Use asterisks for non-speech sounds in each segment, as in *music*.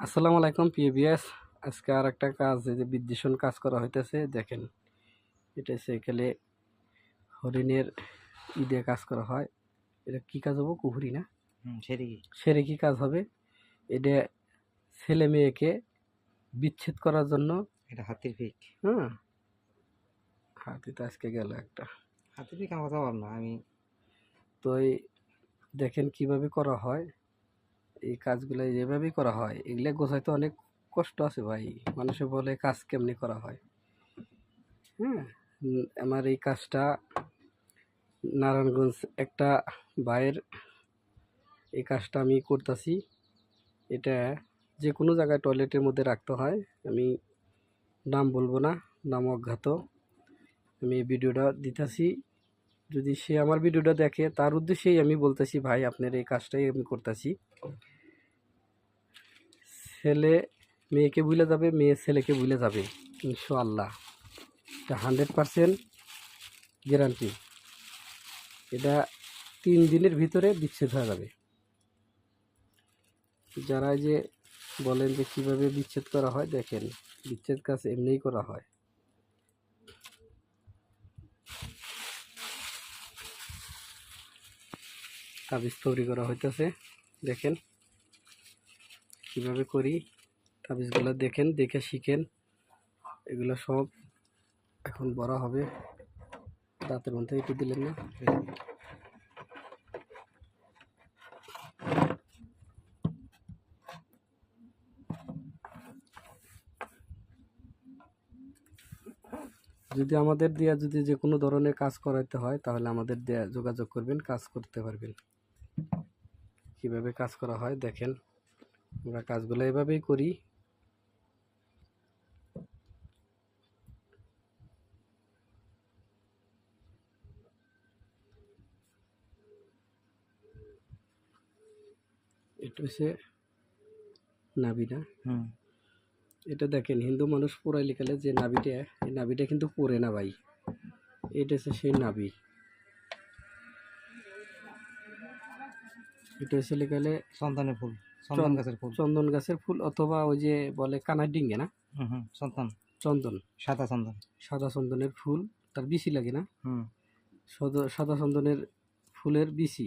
আসসালামু আলাইকুম পিএবিএস আজকে আর একটা কাজ যে বিদ্যুষণ কাজ করা হইতেছে দেখেন। এটা সাইকেলে হরিণের ঈদে কাজ করা হয়। এটা কি কাজ হব? কুহুরি না? সেরে কি কাজ হবে? এটা ছেলে মেয়েকে বিচ্ছেদ করার জন্য। এটা হাতির পিক। হ্যাঁ। হাতে তো আজকে গেল একটা। হাতির পিক আমার কথা না আমি তো দেখেন কীভাবে করা হয়। এই কাজগুলো যেভাবেই করা হয়, এগুলো গোছাইতে অনেক কষ্ট আছে ভাই। মানুষে বলে কাজ কেমনি করা হয়? হ্যাঁ আমার এই কাজটা নারায়ণগঞ্জ একটা ভাইয়ের এই কাজটা আমি করতেছি। এটা যে কোনো জায়গায় টয়লেটের মধ্যে রাখতে হয়। আমি নাম বলব না, নাম অজ্ঞাত। আমি এই ভিডিওটা দিতেছি। যদি সে আমার ভিডিওটা দেখে, তার উদ্দেশ্যেই আমি বলতেছি, ভাই, আপনার এই কাজটাই আমি করতেছি। ছেলে মেয়েকে ভুলে যাবে, মেয়ে ছেলেকে ভুলে যাবে, ইনশাআল্লাহ। এটা হান্ড্রেড পারসেন্ট গ্যারান্টি। এটা তিন দিনের ভিতরে বিচ্ছেদ হয়ে যাবে। যারা যে বলেন যে কীভাবে বিচ্ছেদ করা হয়, দেখেন, বিচ্ছেদ কাজ এমনিই করা হয়। তাবিজ তৈরি করা হইতেছে, দেখেন। কীভাবে করি, তাবিজগুলো দেখেন, দেখে শিখেন। এগুলো সব এখন বড় হবে। দাঁতের মধ্যে একটু দিলেন না? যদি আমাদের দেয়া যদি যে কোনো ধরনের কাজ করাইতে হয়, তাহলে আমাদের দেয়া যোগাযোগ করবেন, কাজ করতে পারবেন। কীভাবে কাজ করা হয়, দেখেন। আমরা কাজগুলো এভাবেই করি। এটা হচ্ছে হুম। এটা দেখেন হিন্দু মানুষ পোড়াই লিখালে যে নাবিটা এই নাবিটা কিন্তু পড়ে না ভাই। এটা হচ্ছে সেই নাবি এটা হচ্ছে লিখালে সন্তানের ফুল সন্তান গাছের ফুল। চন্দন গাছের ফুল অথবা ওই যে বলে কানার ডিঙ্গে না? হুম সন্তান চন্দন। সাদা চন্দন। সাদা চন্দনের ফুল তার বিচি লাগে না? হুম। সাদা চন্দনের ফুলের বিচি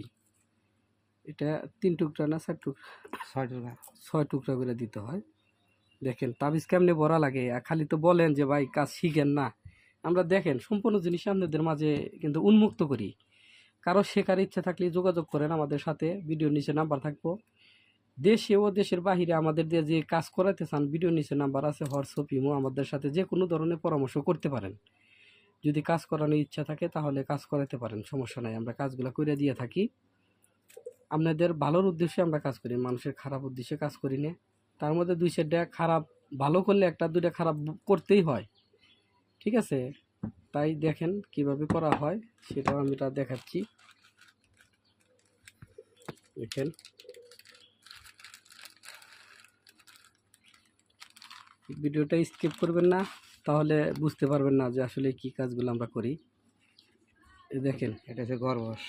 এটা তিন টুকরা না চার টুকরা? ছয় টুকরা। ছয় টুকরা করে দিতে হয়। দেখেন তাবিজ কেমনে বড়া লাগে? আর খালি তো বলেন যে ভাই কাজ শিখেন না। আমরা দেখেন সম্পূর্ণ জিনিস আপনাদের মাঝে কিন্তু উন্মুক্ত করি। কারও শেখার ইচ্ছা থাকলে যোগাযোগ করেন আমাদের সাথে। ভিডিওর নিচে নাম্বার থাকব। দেশে ও দেশের বাহিরে আমাদের দিয়ে যে কাজ করাতে চান, ভিডিওর নিচে নাম্বার আছে, হোয়াটসঅ্যাপ, ইমো, আমাদের সাথে যে কোনো ধরনের পরামর্শ করতে পারেন। যদি কাজ করানোর ইচ্ছা থাকে তাহলে কাজ করাতে পারেন, সমস্যা নাই, আমরা কাজগুলো করে দিয়ে থাকি। আপনাদের ভালোর উদ্দেশ্যে আমরা কাজ করি, মানুষের খারাপ উদ্দেশ্যে কাজ করি না। তার মধ্যে দুই চারটা খারাপ, ভালো করলে একটা, দুইটা খারাপ করতেই হয়। ঠিক আছে? তাই দেখেন কীভাবে করা হয় সেটাও আমি তা দেখাচ্ছি। দেখেন। ভিডিওটা স্কিপ করবেন না তাহলে বুঝতে পারবেন না যে আসলে কি কাজগুলো আমরা করি। দেখেন এটা হচ্ছে গর্বস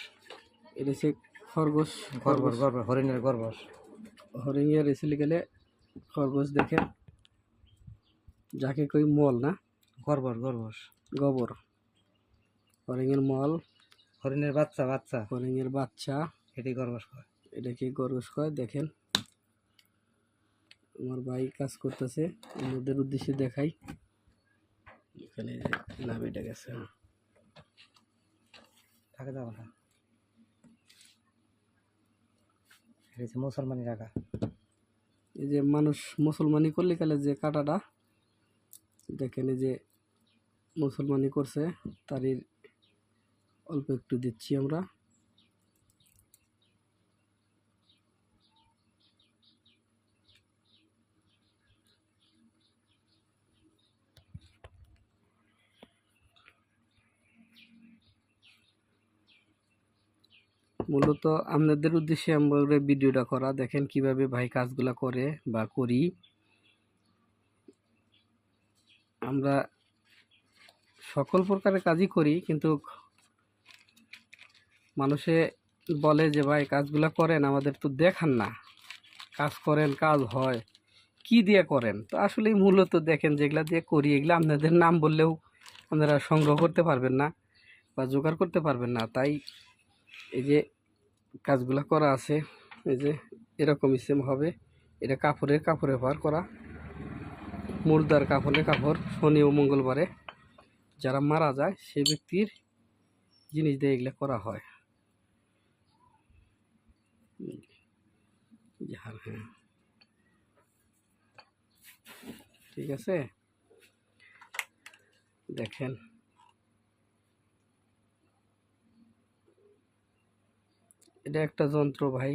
এটা হচ্ছে খরগোশ। গর্বস গর্বস হরিণের গর্বস হরিণের রেসিলে গেলে খরগোশ দেখেন যাকে কই মল না? গর্বস গর্বস গোবর। হরিণের মল। হরিণের বাচ্চা বাচ্চা। হরিণের বাচ্চা। এটি গর্বস করে এটাকে গরগোশ কয় দেখেন। আমার ভাই কাজ করতেছে। ওদের উদ্দেশ্যে দেখাই। এখানে যে নাবিটা গেছে। থাকে যাব না। এটা মুসলমানি টাকা এই যে মানুষ মুসলমানি করলে কালে যে কাটাটা দেখেন এই যে মুসলমানি করছে, তারই অল্প একটু দিচ্ছি আমরা। মূলত আপনাদের উদ্দেশ্যে আমরা ভিডিওটা করা, দেখেন কীভাবে ভাই কাজগুলা করে বা করি। আমরা সকল প্রকারের কাজই করি, কিন্তু মানুষে বলে যে, ভাই, কাজগুলো করেন, আমাদের তো দেখান না। কাজ করেন, কাজ হয়। কি দিয়ে করেন? তো আসলে মূলত দেখেন, যেগুলা দিয়ে করি, এগুলো আপনাদের নাম বললেও আপনারা সংগ্রহ করতে পারবেন না বা জোগাড় করতে পারবেন না। তাই এই যে কাজগুলা করা আছে, এই যে এরকমই সেম হবে। এটা কাপড়ের কাপড়ে ব্যবহার করা। মুর্দার কাপড়ের কাপড়, শনি ও মঙ্গলবারে। যারা মারা যায়, সে ব্যক্তির জিনিস দিয়ে এগুলো করা হয়। হ্যাঁ হ্যাঁ। ঠিক আছে? দেখেন। এটা একটা যন্ত্র ভাই।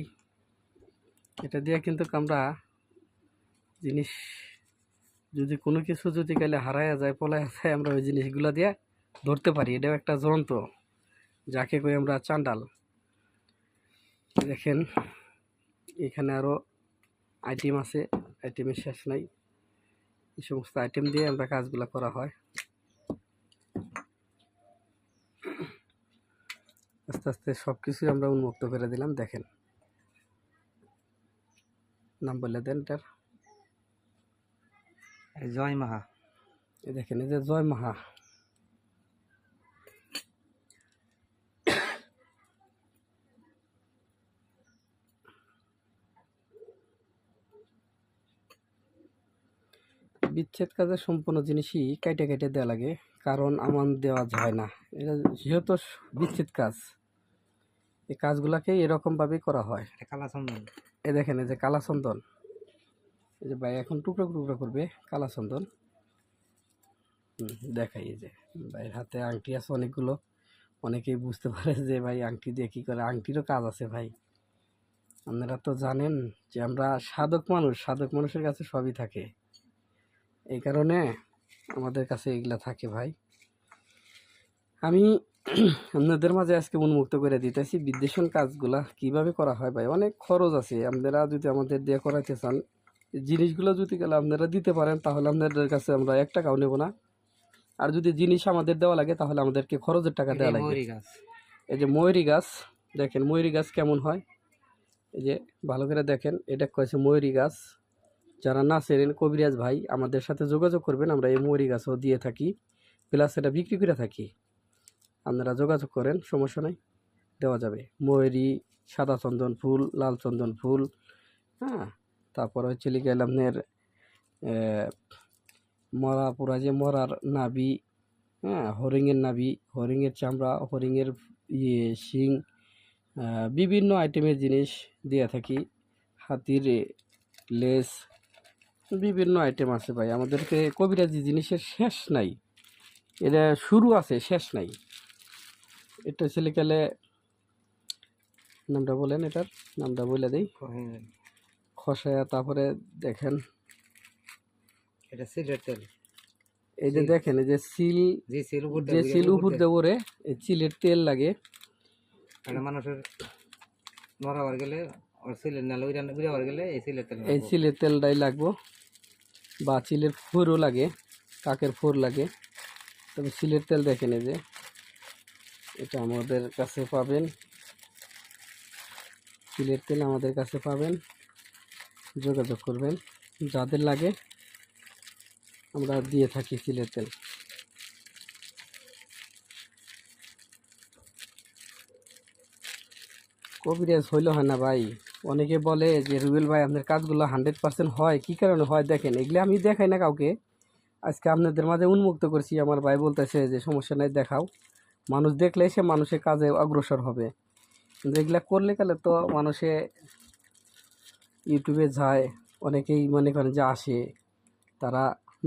এটা দিয়ে কিন্তু আমরা জিনিস যদি কোনো কিছু যদি গেলে হারায়া যায়, পলায়া যায়, আমরা ওই জিনিসগুলো দিয়ে ধরতে পারি। এটাও একটা যন্ত্র, যাকে কই আমরা চান্ডাল। দেখেন, এখানে আরও আইটেম আছে আইটেমের শেষ নাই। এই সমস্ত আইটেম দিয়ে আমরা কাজগুলো করা হয়। আস্তে আস্তে সব কিছুই আমরা উন্মুক্ত করে দিলাম, দেখেন। নাম বলে দেন এটার জয় মাহা। এই দেখেন এই যে জয় মাহা। বিচ্ছেদ কাজের সম্পূর্ণ জিনিসই কাইটে কেটে দেওয়া লাগে কারণ আমান দেওয়া যায় না। এটা যেহেতু বিচ্ছেদ কাজ এই কাজগুলাকে এরকমভাবেই করা হয়। কালা চন্দন এই দেখেন এই যে কালা চন্দন এই যে ভাই এখন টুকরো টুকরো করবে কালা চন্দন। দেখাই এই যে। ভাইয়ের হাতে আংটি আছে অনেকগুলো। অনেকেই বুঝতে পারে যে ভাই আংটি দিয়ে কী করে? আংটিরও কাজ আছে ভাই। আপনারা তো জানেন যে আমরা সাধক মানুষ, সাধক মানুষের কাছে সবই থাকে। এই কারণে আমাদের কাছে এগুলা থাকে ভাই। আমি আপনাদের মাঝে আজকে উন্মুক্ত করে দিতেছি। বিদ্বেষণ কাজগুলা কীভাবে করা হয় ভাই? অনেক খরচ আছে। আপনারা যদি আমাদের দিয়ে করাইতে চান জিনিসগুলো যদি গেলে আপনারা দিতে পারেন তাহলে আপনাদের কাছে আমরা এক টাকাও নেব না। আর যদি জিনিস আমাদের দেওয়া লাগে তাহলে আমাদেরকে খরচের টাকা দেওয়া গাছ। এই যে ময়ূরী গাছ দেখেন ময়ূরী গাছ কেমন হয়। এই যে ভালো করে দেখেন এটা কয়েছে ময়ূরী গাছ। যারা না চেনেন কবিরাজ ভাই আমাদের সাথে যোগাযোগ করবেন আমরা এই ময়ূরী গাছও দিয়ে থাকি প্লাস এটা বিক্রি করে থাকি। আপনারা যোগাযোগ করেন সমস্যা নাই দেওয়া যাবে। ময়ূরী সাদা চন্দন ফুল লাল চন্দন ফুল হ্যাঁ। তারপর হচ্ছে লিখে আপনার মরা পুরা যে মরার নাবি হ্যাঁ হরিণের নাবি হরিণের চামড়া, হরিণের ইয়ে শিং বিভিন্ন আইটেমের জিনিস দিয়ে থাকি। হাতির লেস বিভিন্ন আইটেম আছে ভাই। আমাদেরকে কবিরাজি জিনিসের শেষ নাই। এটা শুরু আছে, শেষ নাই। এটা ছেলে গেলে নামটা বলেন এটার, নামটা বলে দিই। খসায়া তারপরে দেখেন। এটা সিলের তেল। এই যে দেখেন এই যে সিল যে সিল উপর যে সিল উপর দেবরে এই চিলের তেল লাগে। মানে মানুষের মরাবার গেলে ওর সিলের নালে উড়ে উড়াবার গেলে এই সিলের তেল এই সিলের তেলটাই লাগবো। বা চিলের ফুরও লাগে কাকের ফুর লাগে। তবে চিলের তেল দেখেন এই যে এটা আমাদের কাছে পাবেন। সিলের তেল আমাদের কাছে পাবেন। যোগাযোগ করবেন। যাদের লাগে আমরা দিয়ে থাকি চিলের তেল। কবিরাজ হইল হয় না ভাই? অনেকে বলে যে, রুবেল ভাই, আপনার কাজগুলো হান্ড্রেড পার্সেন্ট হয়। কী কারণে হয় দেখেন? এগুলো আমি দেখাই না কাউকে। আজকে আপনাদের মাঝে উন্মুক্ত করছি। আমার ভাই বলতেছে যে, সমস্যা নাই, দেখাও। মানুষ দেখলে সে মানুষের কাজে অগ্রসর হবে। কিন্তু এগুলা করলে গেলে তো মানুষে ইউটিউবে যায়, অনেকেই মনে করেন যে আসে, তারা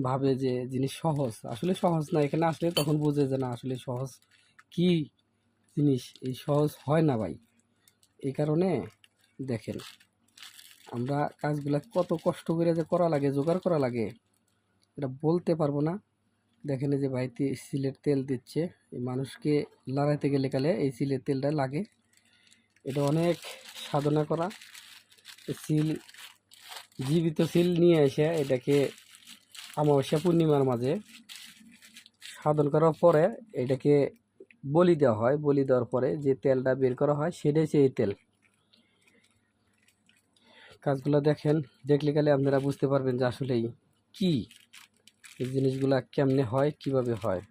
ভাবে যে জিনিস সহজ। আসলে সহজ না, এখানে আসলে তখন বুঝে যে না, আসলে সহজ কি জিনিস? এই সহজ হয় না ভাই। এই কারণে দেখেন, আমরা কাজগুলা কত কষ্ট করে যে করা লাগে, জোগাড় করা লাগে, এটা বলতে পারব না। দেখেন যে ভাই সিলের তেল দিচ্ছে, এই মানুষকে লড়াইতে গেলে কালে এই সিলের তেলটা লাগে। এটা অনেক সাধনা করা। সিল, জীবিত সিল নিয়ে এসে এটাকে অমাবস্যা পূর্ণিমার মাঝে সাধন করার পরে এটাকে বলি দেওয়া হয়। বলি দেওয়ার পরে যে তেলটা বের করা হয় সেটাই হচ্ছে এই তেল। কাজগুলো দেখেন, দেখলে গেলে আপনারা বুঝতে পারবেন যে আসলেই কি, এই জিনিসগুলা কেমনে হয়, কীভাবে হয়।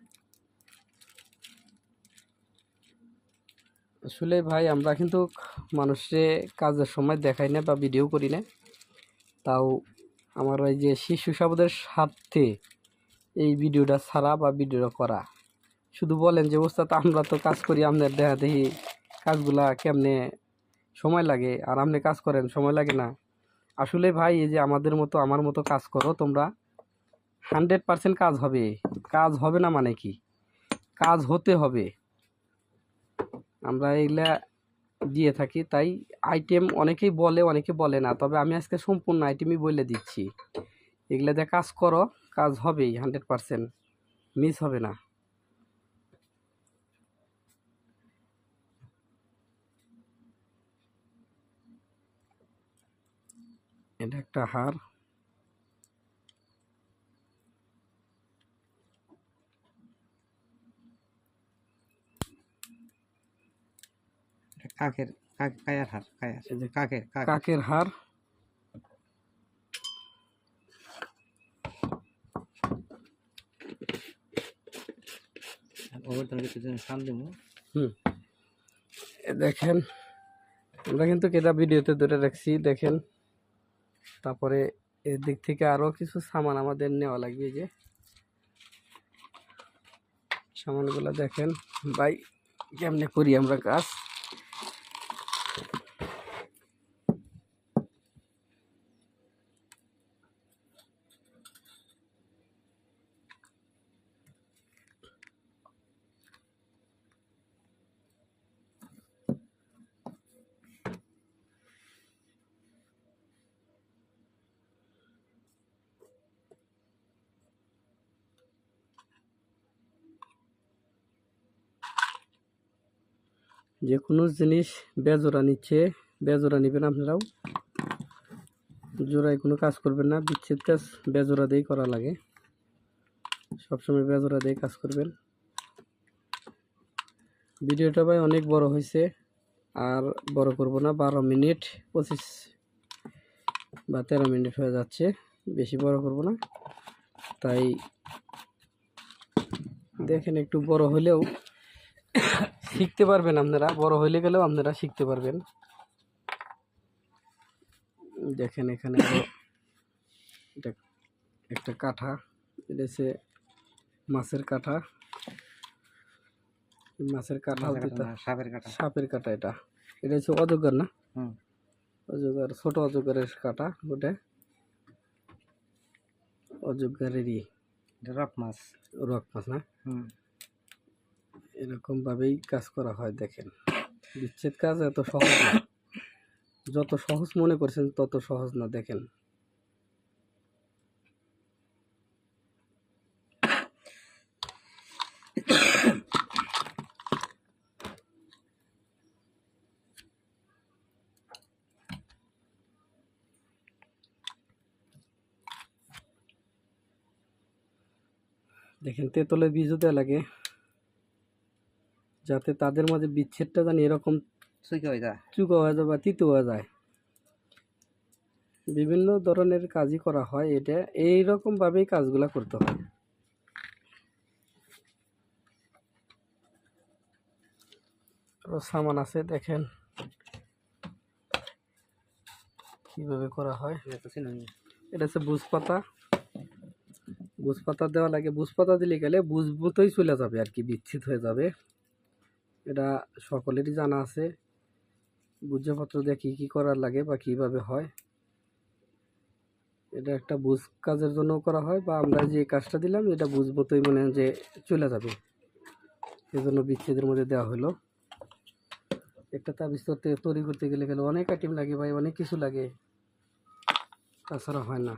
আসলে ভাই, আমরা কিন্তু মানুষে কাজের সময় দেখাই না বা ভিডিও করি না। তাও আমার ওই যে শিশু সাবদের স্বার্থে এই ভিডিওটা ছাড়া বা ভিডিওটা করা। শুধু বলেন যে, ওস্তাদ, আমরা তো কাজ করি, আপনার দেখা দেখি কাজগুলা কেমনে সময় লাগে? আর আপনি কাজ করেন, সময় লাগে না? আসলে ভাই, এই যে আমাদের মতো, আমার মতো কাজ করো, তোমরা হান্ড্রেড পার্সেন্ট কাজ হবে। কাজ হবে না মানে কি? কাজ হতে হবে। আমরা এগুলা দিয়ে থাকি, তাই আইটেম অনেকেই বলে, অনেকে বলে না, তবে আমি আজকে সম্পূর্ণ আইটেমই বলে দিচ্ছি। এগুলা দিয়ে কাজ করো, কাজ হবেই হান্ড্রেড পার্সেন্ট মিস হবে না। এটা একটা হার। কাকের কাক কায়ার হার কায়ার কাকের কাক। কাকের হার। দেখেন আমরা কিন্তু কেটা ভিডিওতে ধরে রাখছি দেখেন। তারপরে এর দিক থেকে আরও কিছু সামান আমাদের নেওয়া লাগবে যে। সামানগুলো দেখেন ভাই কেমনে করি আমরা কাজ? যে কোনো জিনিস বেজোড়া নিচ্ছে, বেজোড়া নেবেন আপনারাও। জোড়ায় কোনো কাজ করবেন না, বিচ্ছেদ কাজ বেজোড়া দিয়েই করা লাগে। সবসময় বেজোড়া দিয়ে কাজ করবেন। ভিডিওটা ভাই অনেক বড় হয়েছে, আর বড় করব না, বারো মিনিট পঁচিশ বা তেরো মিনিট হয়ে যাচ্ছে, বেশি বড় করব না। তাই দেখেন একটু বড় হলেও শিখতে পারবেন আপনারা বড় হইলে গেলেও আপনারা শিখতে পারবেন। দেখেন এখানে এটা একটা কাঠা এটা হচ্ছে মাছের কাঠা। মাছের কাঠা সাপের কাটা সাপের কাটা এটা। এটা হচ্ছে অজগর না? অজগর ছোট অজগরের কাটা ওটা। অজগরেরই। রক মাছ। রক মাছ না? হুম। এরকম ভাবেই কাজ করা হয়, দেখেন। বিচ্ছেদ কাজ এত সহজ না। যত সহজ মনে করছেন, তত সহজ না, দেখেন। দেখেন, তেঁতুলের বীজও দেওয়া লাগে। যাতে তাদের মাঝে বিচ্ছেদটা জানি এরকম চুকা হয়ে যায়। বা তিতো হয়ে যায়। বিভিন্ন ধরনের কাজই করা হয় এটা। এই রকম ভাবেই কাজগুলা করতে হয়। সামান আছে দেখেন। কীভাবে করা হয়? এটা এটা হচ্ছে বুজ পাতা বুজ পাতা দেওয়া লাগে। বুজ পাতা দিলে গেলে বুজ মতোই চলে যাবে আর কি বিচ্ছিত হয়ে যাবে। এটা সকলেরই জানা আছে। বুঝপত্র দিয়ে কী কী করার লাগে বা কীভাবে হয়। এটা একটা বুঝ কাজের জন্য করা হয় বা আমরা যে কাজটা দিলাম, এটা বুঝ মতোই মনে যে চলে যাবে। এজন্য বিচ্ছেদের মধ্যে দেওয়া হলো। একটা তাবিজ করতে তৈরি করতে গেলে গেলে অনেক আইটেম লাগে ভাই, অনেক কিছু লাগে। তাছাড়া হয় না।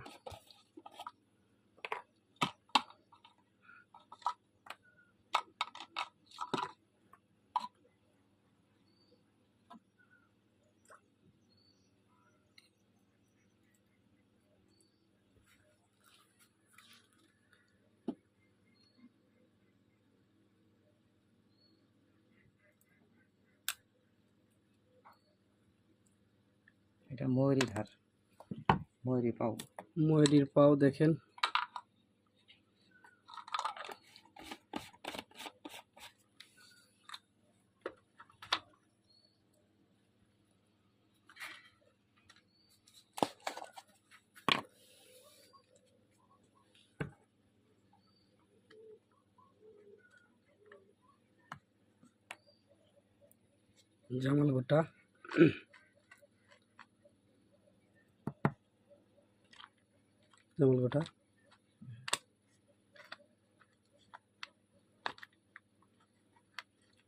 এটা ময়ূরী ধার। ময়ূরী পাও। ময়ূরীর পাও দেখেন। জামাল গোটা জামাল গোটা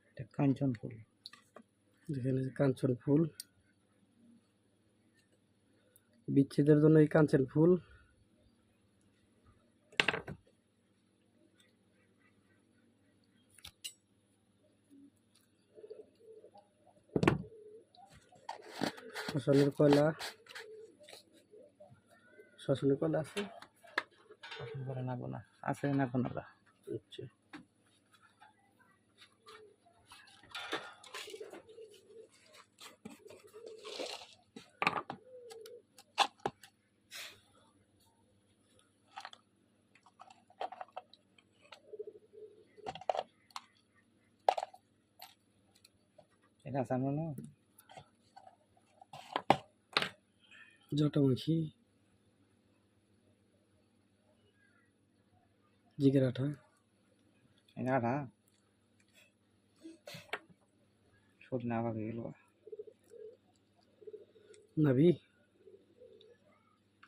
এটা কাঞ্চন ফুল। যেখানে কাঞ্চন ফুল। বিচ্ছেদের জন্য এই কাঞ্চন ফুল। শ্মশানের কয়লা। শ্মশানের কয়লা আছে? পছন্দ করে না গোনা আছে না আচ্ছা। এটা আছে না? না জটামাখি জিগের আঠা আঠা শরীর না ভাবে গেল। নাভি?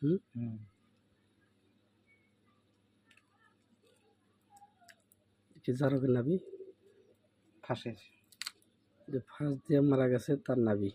হুম? হুম। কি জারকের নাভি? ফাঁসের। যে ফার্স্ট দিয়ে মারা গেছে তার নাভি।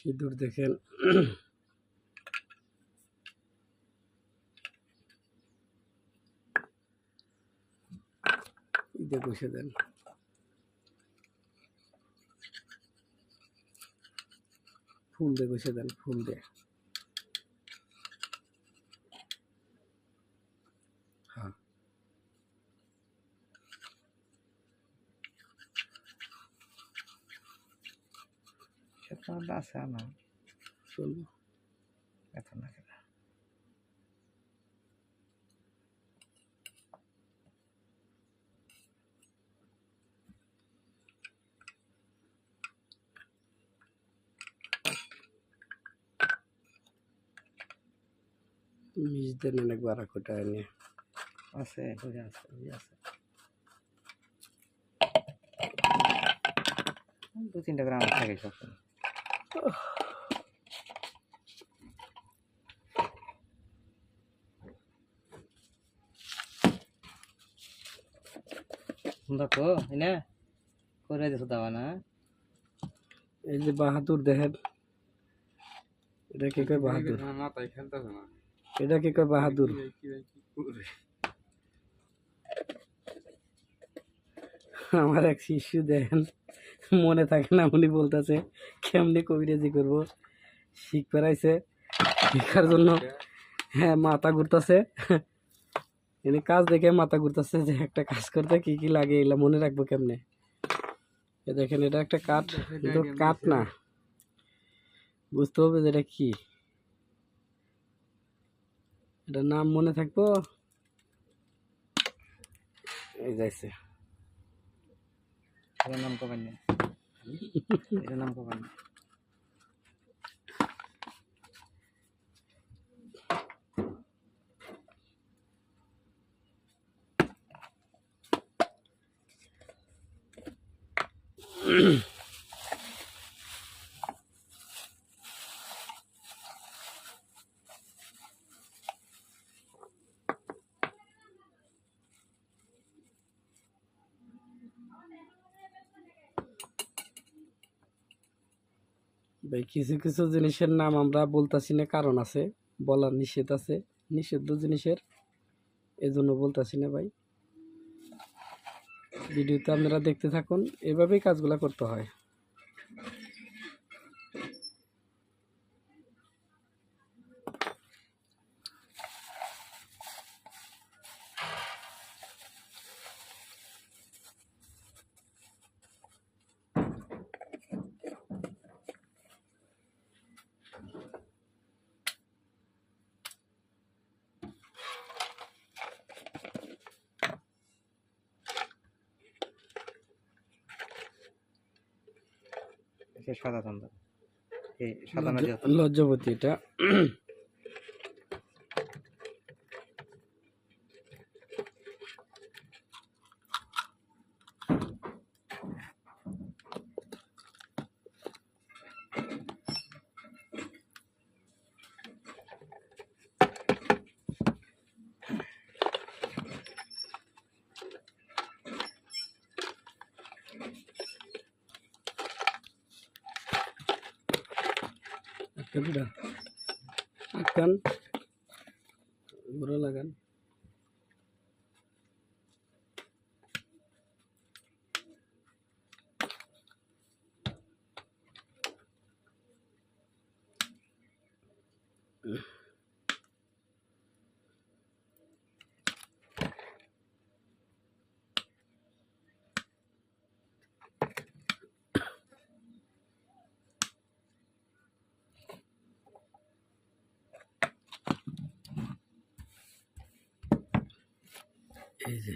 সিঁদুর দেখেন। ঈদে বসে দেন। ফুল দিয়ে বসে দেন ফুল দিয়ে হ্যাঁ সেটা আছে না চলবো এত না কেন মিস দেন অনেক বারা কোটা নিয়ে আছে ওই আছে ওই আছে দু তিনটা গ্রাম থাকে সব দেখো না করে দিছো দাওয়া না এই যে বাহাদুর দেখেন এটা কি কয় বাহাদুর মাথায় খেলতেছে না এটা কি কয় বাহাদুর আমার এক শিশু দেখেন মনে থাকে না, উনি বলতেছে, কেমনি কবিরাজি করব? শিখ পেরাইছে শিখার জন্য হ্যাঁ মাথা ঘুরতেছে। এনে কাজ দেখে মাথা ঘুরতেছে যে একটা কাজ করতে কি কি লাগে, এগুলো মনে রাখব কেমনে? এ দেখেন, এটা একটা কাঠ, কিন্তু কাঠ না। বুঝতে হবে যে এটা কি। এটার নাম মনে থাকব? এই যাইছে নাম কবেন Ito lang po kami. Mm-hmm. *clears throat* কিছু কিছু জিনিসের নাম আমরা বলতাছি না, কারণ আছে, বলার নিষেধ আছে, নিষিদ্ধ জিনিসের এই জন্য বলতাছি না ভাই। ভিডিওতে আপনারা দেখতে থাকুন, এভাবেই কাজগুলো করতে হয় সে সাদা চন্দন। এই সাদা লজ্জাবতী এটা। একটা এই যে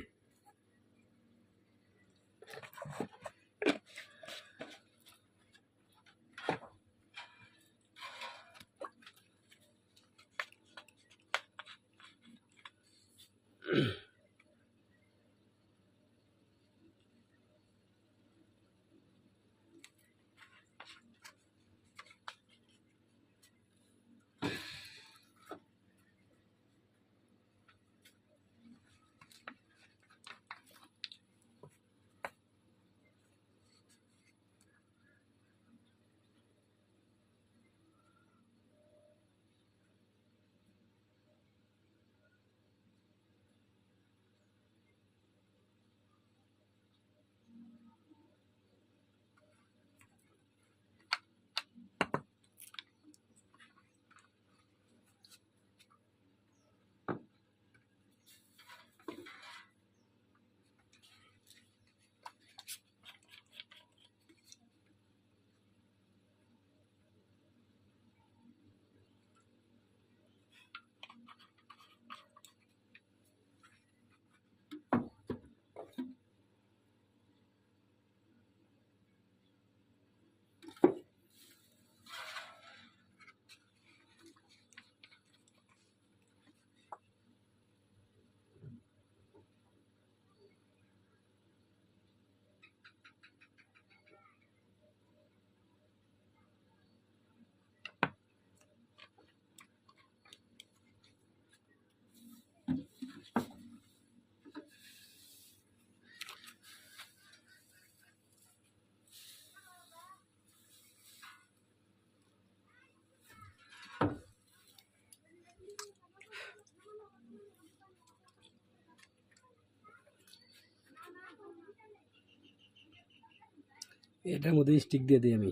এটার মধ্যে স্টিক দিয়ে দিই আমি।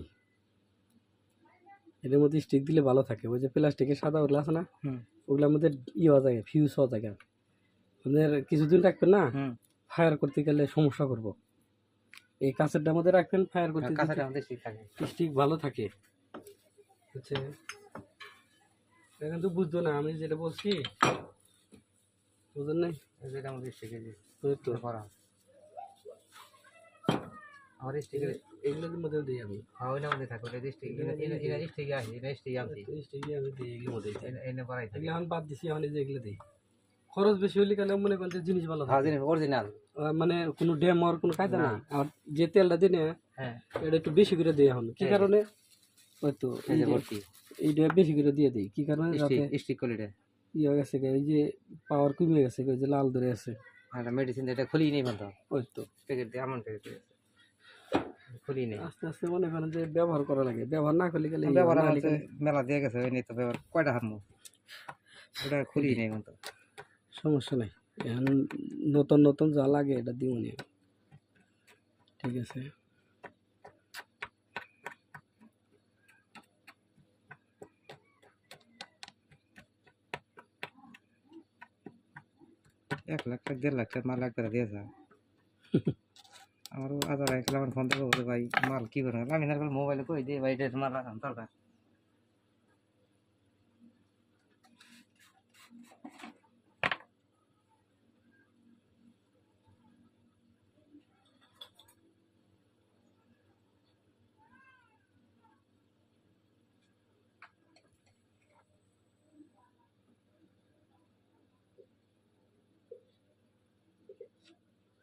এটার মধ্যে স্টিক দিলে ভালো থাকে। ওই যে প্লাস্টিকের সাদা ওগুলো আছে না? ওগুলোর মধ্যে ই হওয়া যায় ফিউজ হওয়া যায়। আপনাদের কিছুদিন রাখবেন না ফায়ার করতে গেলে সমস্যা করব। এই কাছেরটার মধ্যে রাখবেন ফায়ার করতে আমাদের ঠিক থাকে। স্টিক ভালো থাকে। হচ্ছে এখন তো বুঝতো না আমি যেটা বলছি বুঝলেন নাই? যেটা আমাদের শিখে যে ওই তো। করা আমাদের স্টিকের এগুলোর মধ্যে দিই আমি হ্যাঁ আমাদের থাকে আসে আমি দিই এগুলোর মধ্যে। এনে থাকে এখন বাদ দিছি এখন এই যে এগুলো দিই খরচ বেশি হলে কেন মনে করেন যে জিনিস ভালো হ্যাঁ জিনিস অরিজিনাল মানে কোনো ড্যাম হওয়ার কোনো কায়দা না। নাই আর যে তেলটা দিনে হ্যাঁ এটা একটু বেশি করে দিয়ে এখন কি। কারণে হয়তো এইটা বেশি করে দিয়ে দিই কি কারণে স্টিক কলিটা ইয়ে গেছে এই যে পাওয়ার কমে গেছে যে লাল ধরে আছে মেডিসিন এটা খুলি নেই বন্ধ ওই তো প্যাকেট দিয়ে এমন প্যাকেট দিয়ে খুলি নেই। আস্তে আস্তে মনে করেন যে ব্যবহার করা লাগে। ব্যবহার না করলে গেলে ব্যবহার মেলা দিয়ে গেছে ওই নিয়ে তো ব্যবহার কয়টা হারমো? ওটা খুলি নেই বন্ধ সমস্যা নাই। এখন নতুন নতুন যা লাগে এটা দিব নি। ঠিক আছে। এক লাখ টাকা দেড় লাখ টাকা মাল একবার দিয়েছে। *laughs* আমারও আধার আসলে আমার ফোন থেকে ভাই, মাল কী করে আমি না মোবাইলে কই? দিয়ে, ভাই, এটা মাল দরকার।